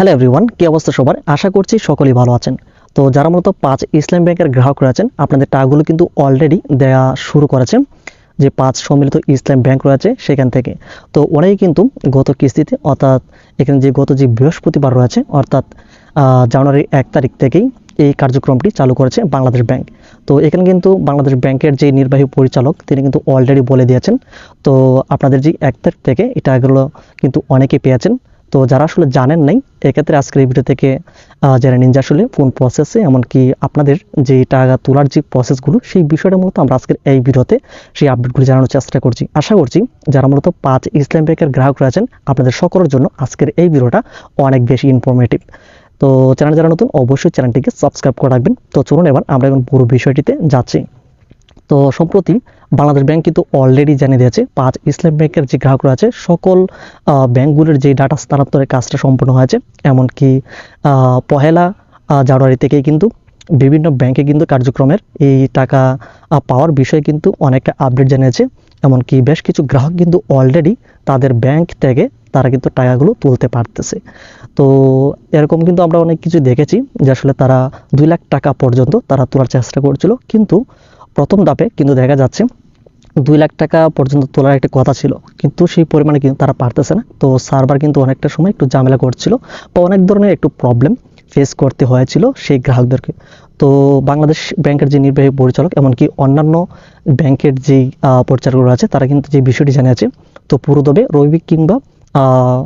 Hello everyone কি অবস্থা সবার? আশা করছি সকলেই ভালো আছেন। তো যারা মূলত পাঁচ ইসলাম ব্যাংকের গ্রাহক রয়েছেন আপনাদের টাকাগুলো কিন্তু অলরেডি দেয়া শুরু করেছে, যে পাঁচ সম্মিলিত ইসলাম ব্যাংক রয়েছে সেখান থেকে। তো ওরাই কিন্তু গত কিস্তিতে, অর্থাৎ এখানে যে গত যে বৃহস্পতিবার রয়েছে, অর্থাৎ জানুয়ারির এক তারিখ থেকেই এই কার্যক্রমটি চালু করেছে বাংলাদেশ ব্যাংক। তো এখানে কিন্তু বাংলাদেশ ব্যাংকের যে নির্বাহী পরিচালক, তিনি কিন্তু অলরেডি বলে দিয়েছেন। তো আপনাদের যে এক তারিখ থেকে এই টাকাগুলো কিন্তু অনেকে পেয়েছেন। তো যারা আসলে জানেন নাই, এক্ষেত্রে আজকের এই ভিডিও থেকে জেনে নিন যে আসলে কোন প্রসেসে এমনকি আপনাদের যে টাকা তোলার যে প্রসেসগুলো সেই বিষয়টা মূলত আমরা আজকের এই ভিডিওতে সেই আপডেটগুলি জানানোর চেষ্টা করছি। আশা করছি যারা মূলত পাঁচ ইসলাম ব্যাংকের গ্রাহক রয়েছেন আপনাদের সকলের জন্য আজকের এই ভিডিওটা অনেক বেশি ইনফরমেটিভ তো চ্যানেল যারা নতুন, অবশ্যই চ্যানেলটিকে সাবস্ক্রাইব করে রাখবেন। তো চলুন এবার আমরা এখন পুরো বিষয়টিতে যাচ্ছি। তো সম্প্রতি বাংলাদেশ ব্যাংক কিন্তু অলরেডি জানিয়ে দিয়েছে, পাঁচ ইসলাম ব্যাংকের যে গ্রাহকরা আছে, সকল ব্যাংকগুলোর যে ডাটা স্থানান্তরের কাজটা সম্পূর্ণ হয়েছে। এমনকি পহেলা জানুয়ারি থেকে কিন্তু বিভিন্ন ব্যাংকে কিন্তু কার্যক্রমের এই টাকা পাওয়ার বিষয়ে কিন্তু অনেকটা আপডেট জানিয়েছে। এমনকি বেশ কিছু গ্রাহক কিন্তু অলরেডি তাদের ব্যাংক থেকে তারা কিন্তু টাকাগুলো তুলতে পারতেছে। তো এরকম কিন্তু আমরা অনেক কিছু দেখেছি যে আসলে তারা দুই লাখ টাকা পর্যন্ত তারা তোলার চেষ্টা করছিল। কিন্তু প্রথম ধাপে কিন্তু দেখা যাচ্ছে দুই লাখ টাকা পর্যন্ত তোলার একটা কথা ছিল কিন্তু সেই পরিমাণে কিন্তু তারা পারতেছে না। তো সার্ভার কিন্তু অনেকটা সময় একটু ঝামেলা করছিল বা অনেক ধরনের একটু প্রবলেম ফেস করতে হয়েছিল সেই গ্রাহকদেরকে। তো বাংলাদেশ ব্যাংকের যে নির্বাহী পরিচালক এমনকি অন্যান্য ব্যাংকের আহ, পরিচালকরা আছে তারা কিন্তু যে বিষয়টি জানিয়েছে তো পুরো তবে রবি কিংবা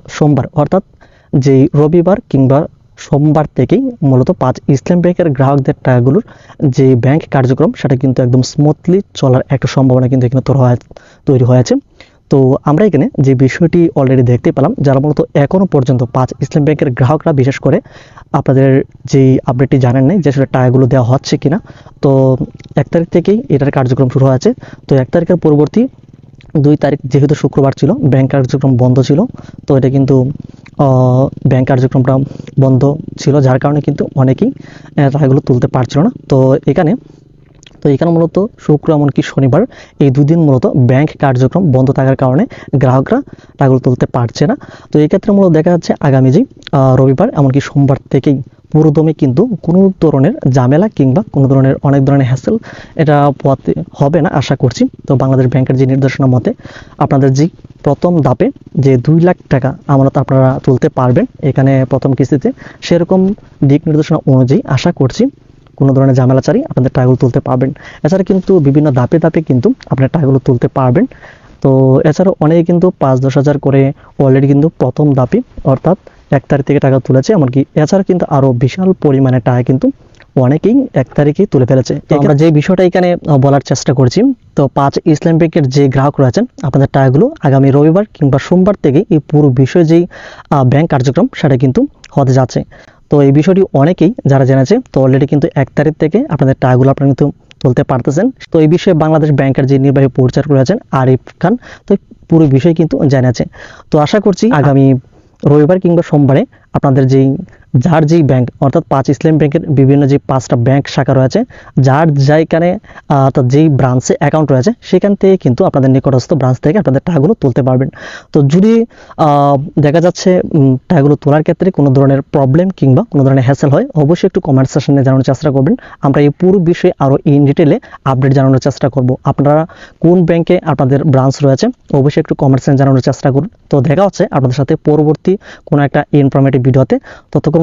সোমবার অর্থাৎ যেই রবিবার কিংবা সোমবার থেকেই মূলত পাঁচ ইসলাম ব্যাংকের গ্রাহকদের টাকাগুলোর যে ব্যাংক কার্যক্রম, সেটা কিন্তু একদম স্মুথলি চলার একটা সম্ভাবনা কিন্তু এখানে তৈরি হয়েছে। তো আমরা এখানে যে বিষয়টি অলরেডি দেখতে পেলাম, যারা মূলত এখনও পর্যন্ত পাঁচ ইসলাম ব্যাংকের গ্রাহকরা, বিশেষ করে আপনাদের যেই আপডেটটি জানেন নাই যে আসলে টাকাগুলো দেওয়া হচ্ছে কিনা, তো এক তারিখ থেকেই এটার কার্যক্রম শুরু হয়েছে। তো এক তারিখের পরবর্তী দুই তারিখ যেহেতু শুক্রবার ছিল ব্যাংক কার্যক্রম বন্ধ ছিল, তো এটা কিন্তু ব্যাংক কার্যক্রমটা বন্ধ ছিল, যার কারণে কিন্তু অনেকেই টাকাগুলো তুলতে পারছিল না। তো এখানে তো এখানে মূলত শুক্র এমনকি শনিবার, এই দুদিন মূলত ব্যাংক কার্যক্রম বন্ধ থাকার কারণে গ্রাহকরা টাকাগুলো তুলতে পারছে না। তো এক্ষেত্রে মূলত দেখা যাচ্ছে আগামী যে রবিবার, এমনকি সোমবার থেকেই পুরোদমে কিন্তু কোনো ধরনের ঝামেলা কিংবা কোনো ধরনের অনেক ধরনের হ্যাসেল এটা পোয়াতে হবে না, আশা করছি। তো বাংলাদেশ ব্যাংকের যে নির্দেশনা মতে আপনাদের যে প্রথম ধাপে যে দুই লাখ টাকা আমানত আপনারা তুলতে পারবেন এখানে প্রথম কিস্তিতে, সেরকম দিক নির্দেশনা অনুযায়ী আশা করছি কোনো ধরনের ঝামেলা ছাড়াই আপনাদের টাকাগুলো তুলতে পারবেন। এছাড়া কিন্তু বিভিন্ন ধাপে ধাপে কিন্তু আপনার টাকাগুলো তুলতে পারবেন। তো এছাড়াও অনেকে কিন্তু পাঁচ দশ হাজার করে অলরেডি কিন্তু প্রথম ধাপে, অর্থাৎ এক তারিখ থেকে টাকা তুলেছে, এমনকি এছাড়া কিন্তু আরও বিশাল পরিমাণে টাকা কিন্তু অনেকেই এক তারিখেই তুলে ফেলেছে। আমরা যে বিষয়টা এখানে বলার চেষ্টা করছি, তো পাঁচ ইসলাম ব্যাংকের যে গ্রাহক রয়েছেন, আপনাদের টাকাগুলো আগামী রবিবার কিংবা সোমবার থেকে এই পুরো বিষয়ে যেই ব্যাংক কার্যক্রম, সেটা কিন্তু হতে যাচ্ছে। তো এই বিষয়টি অনেকেই যারা জেনেছে, তো অলরেডি কিন্তু এক তারিখ থেকে আপনাদের টাকাগুলো আপনারা কিন্তু তুলতে পারতেছেন। তো এই বিষয়ে বাংলাদেশ ব্যাংকের যে নির্বাহী পরিচালক রয়েছেন, আরিফ খান, তো পুরো বিষয় কিন্তু জেনেছে। তো আশা করছি আগামী রবিবার কিংবা সোমবারে আপনাদের যেই যার যেই ব্যাংক অর্থাৎ পাঁচ ইসলাম ব্যাংকের বিভিন্ন যে পাঁচটা ব্যাংক শাখা রয়েছে যার আহ, অর্থাৎ যেই ব্রাঞ্চে অ্যাকাউন্ট রয়েছে সেখান থেকে কিন্তু আপনাদের নিকটস্থ ব্রাঞ্চ থেকে আপনাদের টাকাগুলো তুলতে পারবেন। তো যদি দেখা যাচ্ছে টাকাগুলো তোলার ক্ষেত্রে কোনো ধরনের প্রবলেম কিংবা কোনো ধরনের হ্যাসেল হয় অবশ্যই একটু কমেন্ট সেশনে জানানোর চেষ্টা করবেন। আমরা এই পুরো বিষয়ে আরও ইন ডিটেলে আপডেট জানানোর চেষ্টা করব। আপনারা কোন ব্যাংকে আপনাদের ব্রাঞ্চ রয়েছে অবশ্যই একটু কমেন্ট সেশনে জানানোর চেষ্টা করুন। তো দেখা হচ্ছে আপনাদের সাথে পরবর্তী কোনো একটা ইনফরমেটিভ ভিডিওতে ততক্ষণ